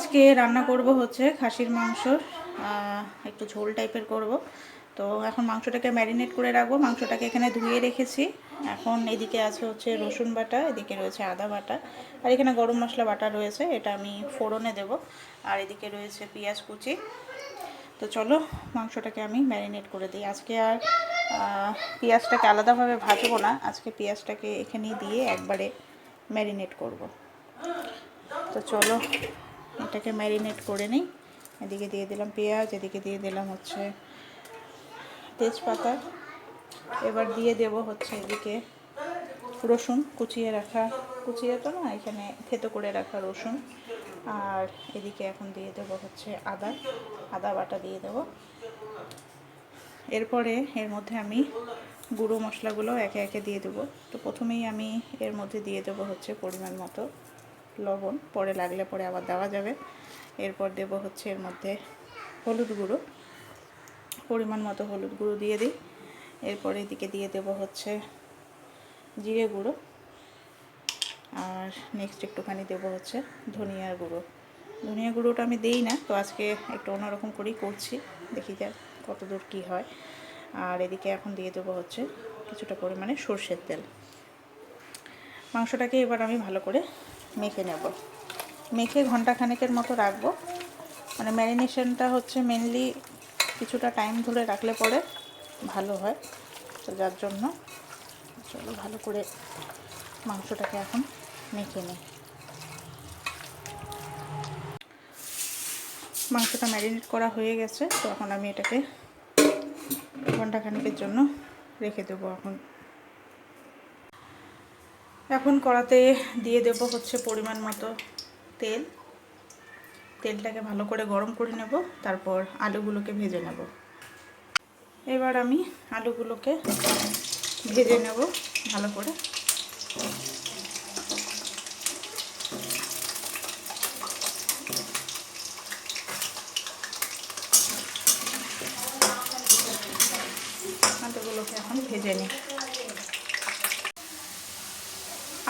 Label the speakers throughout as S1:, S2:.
S1: আজকে রান্না করব হচ্ছে খাসির মাংস একটু ঝোল টাইপের করব। তো এখন মাংসটাকে ম্যারিনেট করে রাখব। মাংসটাকে এখানে ধুয়ে রেখেছি। এখন এদিকে আছে হচ্ছে রসুন বাটা, এদিকে রয়েছে আদা বাটা। আর এখানে গরম মশলা বাটা রয়েছে, এটা আমি ফোড়নে দেব। আর এদিকে রয়েছে পেঁয়াজ কুচি। তো চলো, মাংসটাকে আমি ম্যারিনেট করে দিই। আজকে আর পেঁয়াজটাকে আলাদাভাবে ভাজবো না। আজকে পেঁয়াজটাকে এখানেই দিয়ে একবারে ম্যারিনেট করব। তো চলো এটাকে ম্যারিনেট করে নিই। এদিকে দিয়ে দিলাম পেঁয়াজ, এদিকে দিয়ে দিলাম হচ্ছে তেজপাতা। এবার দিয়ে দেব হচ্ছে এদিকে রসুন কুচিয়ে রাখা, কুচিয়ে তো না, এখানে থেতো করে রাখা রসুন। আর এদিকে এখন দিয়ে দেব হচ্ছে আদা আদা বাটা দিয়ে দেব। এরপরে এর মধ্যে আমি গুঁড়ো মশলাগুলো একে একে দিয়ে দেবো। তো প্রথমেই আমি এর মধ্যে দিয়ে দেবো হচ্ছে পরিমাণ মতো। লবণ, পরে লাগলে পরে আবার দেওয়া যাবে। এরপর দেব হচ্ছে এর মধ্যে হলুদ গুঁড়ো। পরিমাণ মতো হলুদ গুঁড়ো দিয়ে দিই। এরপর এদিকে দিয়ে দেব হচ্ছে জিরে গুঁড়ো। আর নেক্সট একটুখানি দেবো হচ্ছে ধনিয়ার গুঁড়ো। ধনিয়া গুঁড়োটা আমি দেই না, তো আজকে একটু অন্যরকম করেই করছি। দেখি যাক কত দূর কী হয়। আর এদিকে এখন দিয়ে দেবো হচ্ছে কিছুটা পরিমাণে সর্ষের তেল। মাংসটাকে এবার আমি ভালো করে মেখে নেব। মেখে ঘণ্টা খানেকের মতো রাখব। মানে ম্যারিনেশনটা হচ্ছে মেনলি কিছুটা টাইম ধরে রাখলে পরে ভালো হয়। তো যার জন্য চলো ভালো করে মাংসটাকে এখন মেখে নিই। মাংসটা ম্যারিনেট করা হয়ে গেছে। তো এখন আমি এটাকে ঘণ্টা খানিকের জন্য রেখে দেবো। এখন এখন কড়াতে দিয়ে দেব হচ্ছে পরিমাণ মতো তেল। তেলটাকে ভালো করে গরম করে নেব, তারপর আলুগুলোকে ভেজে নেব। এবার আমি আলুগুলোকে ভেজে নেব ভালো করে আলুগুলোকে এখন ভেজে নিই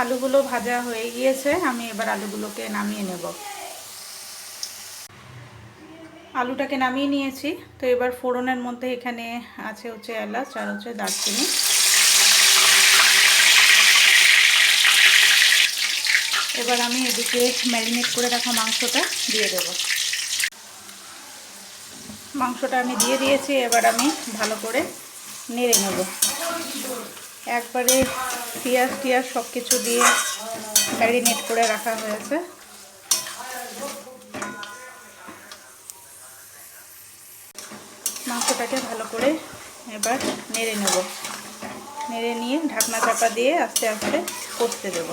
S1: আলুগুলো ভাজা হয়ে গিয়েছে, আমি এবার আলুগুলোকে নামিয়ে নেব। আলুটাকে নামিয়ে নিয়েছি, তো এবার ফোড়নের মধ্যে এখানে আছে হচ্ছে এলাচ আর হচ্ছে দারচিনি। এবার আমি এদিকে ম্যারিনেট করে রাখা মাংসটা দিয়ে দেব। মাংসটা আমি দিয়ে দিয়েছি, এবার আমি ভালো করে নেড়ে নেব। একবারে পেঁয়াজ টিয়াজ সব কিছু দিয়ে ম্যারিনেট করে রাখা হয়েছে। মাংসটাকে ভালো করে এবার নেড়ে নেব। নেড়ে নিয়ে ঢাকনা চাপা দিয়ে আস্তে আস্তে কষতে দেব।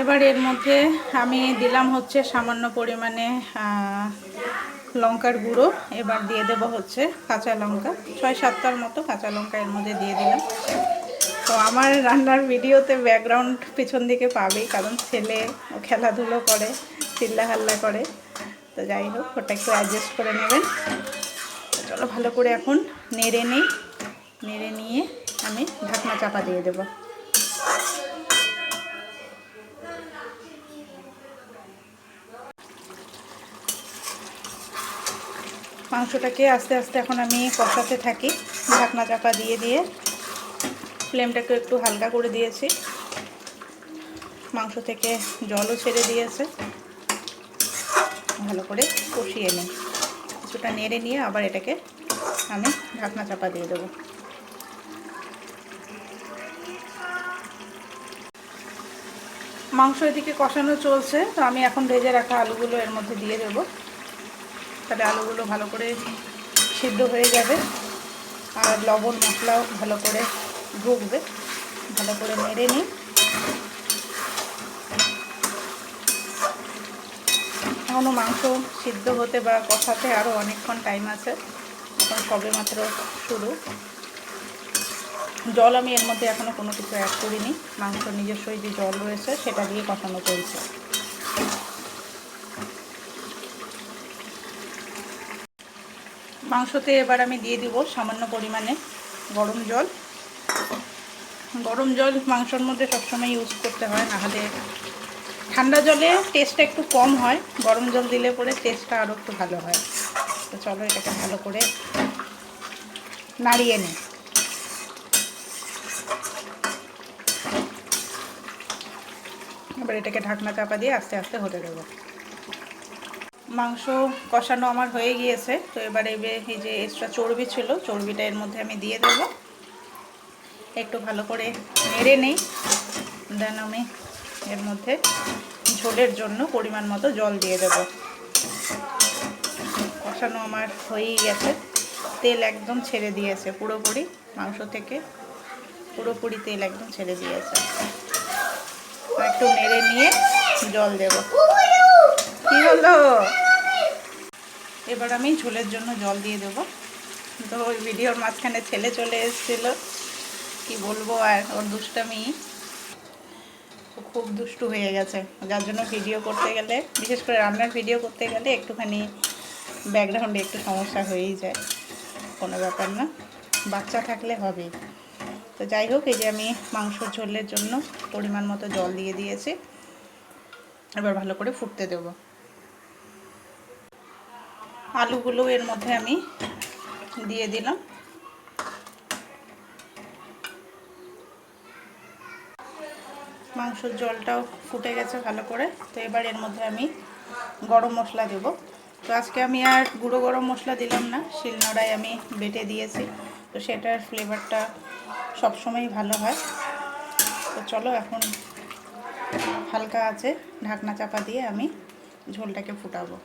S1: এবার এর মধ্যে আমি দিলাম হচ্ছে সামান্য পরিমাণে লঙ্কার গুঁড়ো এবার দিয়ে দেব হচ্ছে কাঁচা লঙ্কা। ছয় সাতটার মতো কাঁচা লঙ্কা এর মধ্যে দিয়ে দিলাম। তো আমার রান্নার ভিডিওতে ব্যাকগ্রাউন্ড পিছন দিকে পাবেই, কারণ ছেলে ও খেলাধুলো করে চিল্লা হাল্লা করে। তো যাই হোক, ওটা একটু অ্যাডজাস্ট করে নেবেন। চলো ভালো করে এখন নেড়ে নিই, নেড়ে নিয়ে আমি ঢাকনা চাপা দিয়ে দেবো। মাংসটাকে আস্তে আস্তে এখন আমি কষাতে থাকি। ঢাকনা চাপা দিয়ে দিয়ে ফ্লেমটাকে একটু হালকা করে দিয়েছি। মাংস থেকে জলও ছেড়ে দিয়েছে। ভালো করে কষিয়ে নিই। কিছুটা নেড়ে নিয়ে আবার এটাকে আমি ঢাকনা চাপা দিয়ে দেবো। মাংস এদিকে কষানো চলছে। তো আমি এখন ভেজে রাখা আলুগুলো এর মধ্যে দিয়ে দেবো। তাহলে আলুগুলো ভালো করে সিদ্ধ হয়ে যাবে। আর লবণ মশলাও ভালো করে ঢুকবে। ভালো করে নেড়ে নিই। এখনও মাংস সিদ্ধ হতে বা কষাতে আরও অনেকক্ষণ টাইম আছে। এখন সবে মাত্র শুরু। জল আমি এর মধ্যে এখনও কোনো কিছু অ্যাড করিনি। মাংস নিজস্বই যে জল রয়েছে সেটা দিয়ে কষানো চলছে। মাংসতে এবার আমি দিয়ে দিব সামান্য পরিমাণে গরম জল। গরম জল মাংসর মধ্যে সবসময় ইউজ করতে হয়, নাহলে ঠান্ডা জলে টেস্টটা একটু কম হয়, গরম জল দিলে পরে টেস্টটা আরও একটু ভালো হয়। তো চলো এটাকে ভালো করে নাড়িয়ে নিই এবার এটাকে ঢাকনা চাপা দিয়ে আস্তে আস্তে হতে দেবো। মাংস কষানো আমার হয়ে গিয়েছে। তো এবারে এই যে এক্সট্রা চর্বি ছিল, চর্বিটা এর মধ্যে আমি দিয়ে দেবো। একটু ভালো করে নেড়ে নেই। দেন আমি এর মধ্যে ঝোলের জন্য পরিমাণ মতো জল দিয়ে দেব। কষানো আমার হয়েই গেছে। তেল একদম ছেড়ে দিয়েছে, পুরোপুরি। মাংস থেকে পুরোপুরি তেল একদম ছেড়ে দিয়েছে। একটু নেড়ে নিয়ে জল দেব। কি হলো? এবার আমি ঝোলের জন্য জল দিয়ে দেবো। তো ওই ভিডিওর মাঝখানে ছেলে চলে এসেছিল। কি বলব আর, ওর দুষ্টামি। খুব দুষ্টু হয়ে গেছে। যার জন্য ভিডিও করতে গেলে, বিশেষ করে রান্নার ভিডিও করতে গেলে একটুখানি ব্যাকগ্রাউন্ডে একটু সমস্যা হয়েই যায়। কোনো ব্যাপার না, বাচ্চা থাকলে হবে। তো যাই হোক, এই যে আমি মাংস ঝোলের জন্য পরিমাণ মতো জল দিয়ে দিয়েছি। এবার ভালো করে ফুটতে দেব। আলুগুলো এর মধ্যে আমি দিয়ে দিলাম। মাংসর জলটাও ফুটে গেছে ভালো করে। তো এবার এর মধ্যে আমি গরম মশলা দেব। তো আজকে আমি আর গুঁড়ো গরম মশলা দিলাম না, শিলনোড়ায় আমি বেটে দিয়েছি। তো সেটার ফ্লেভারটা সবসময় ভালো হয়। তো চলো এখন হালকা আছে, ঢাকনা চাপা দিয়ে আমি ঝোলটাকে ফুটাবো।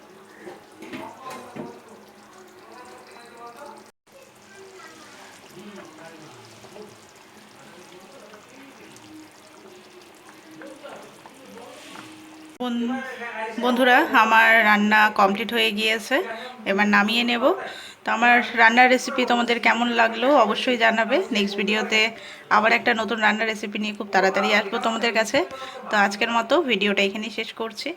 S1: বন্ধুরা, আমার রান্না কমপ্লিট হয়ে গিয়েছে। এবার নামিয়ে নেব। তো আমার রান্নার রেসিপি তোমাদের কেমন লাগল অবশ্যই জানাবে। নেক্সট ভিডিওতে আবার একটা নতুন রান্নার রেসিপি নিয়ে খুব তাড়াতাড়ি আসব তোমাদের কাছে। তো আজকের মতো ভিডিওটা এখানেই শেষ করছি।